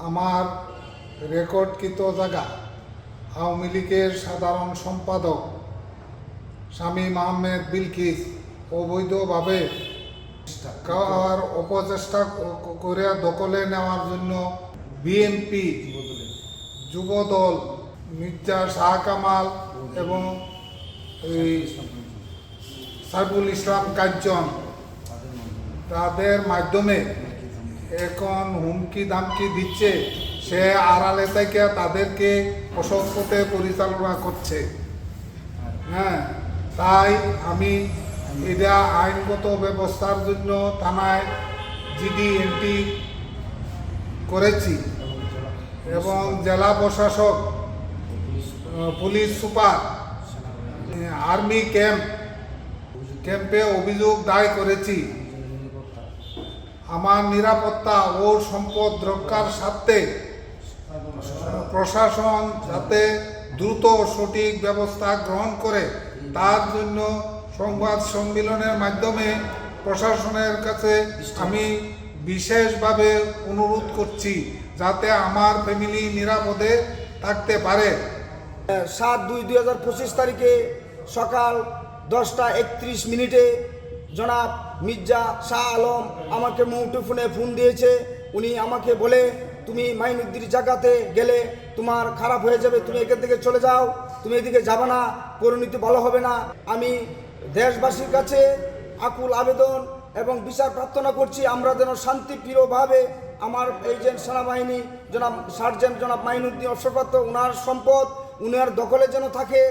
আমার রেকর্ডকৃত জায়গা, আওয়ামী লীগের সাধারণ সম্পাদক শামীম আহমেদ বিলকিস অবৈধভাবে কার অপচেষ্টা করে দখলে নেওয়ার জন্য বিএনপি যুবদল মির্জা শাহ কামাল এবং এই সাইফুল ইসলাম কার্জন তাদের মাধ্যমে এখন হুমকি দামকি দিচ্ছে, সে আড়ালে থেকে তাদেরকে অসৎ পথে পরিচালনা করছে। হ্যাঁ তাই আমি এটা আইনগত ব্যবস্থার জন্য থানায় জিডি এন্ট্রি করেছি এবং জেলা প্রশাসক পুলিশ সুপার, আর্মি ক্যাম্প, ক্যাম্পে অভিযোগ দায় করেছি। আমার নিরাপত্তা ও সম্পদ রক্ষার স্বার্থে প্রশাসন যাতে দ্রুত সঠিক ব্যবস্থা গ্রহণ করে, তার জন্য সংবাদ সম্মেলনের মাধ্যমে প্রশাসনের কাছে আমি বিশেষভাবে অনুরোধ করছি যাতে আমার ফ্যামিলি নিরাপদে থাকতে পারে। সাত দুই দুই হাজার পঁচিশ তারিখে সকাল দশটা একত্রিশ মিনিটে জনাব মির্জা শাহ আলম আমাকে মুঠোফোনে ফোন দিয়েছে। উনি আমাকে বলে, তুমি মাইনুদ্দির জায়গাতে গেলে তোমার খারাপ হয়ে যাবে, তুমি এখান থেকে চলে যাও। তুমি এদিকে যাবে না, পরিণতি ভালো হবে না। আমি দেশবাসীর কাছে আকুল আবেদন এবং বিচার প্রার্থনা করছি, আমরা যেন শান্তিপ্রিয়ভাবে আমার এই যে সেনাবাহিনী, জনাব সার্জেন্ট জনাব মাইনুদ্দিন অবসরপ্রাপ্ত ওনার সম্পদ, উনার দখলে যেন থাকে।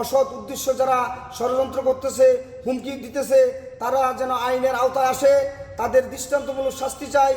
অসৎ উদ্দেশ্য যারা ষড়যন্ত্র করতেছে, হুমকি দিতেছে, তারা যেন আইনের আওতায় আসে, তাদের দৃষ্টান্তমূলক শাস্তি চাই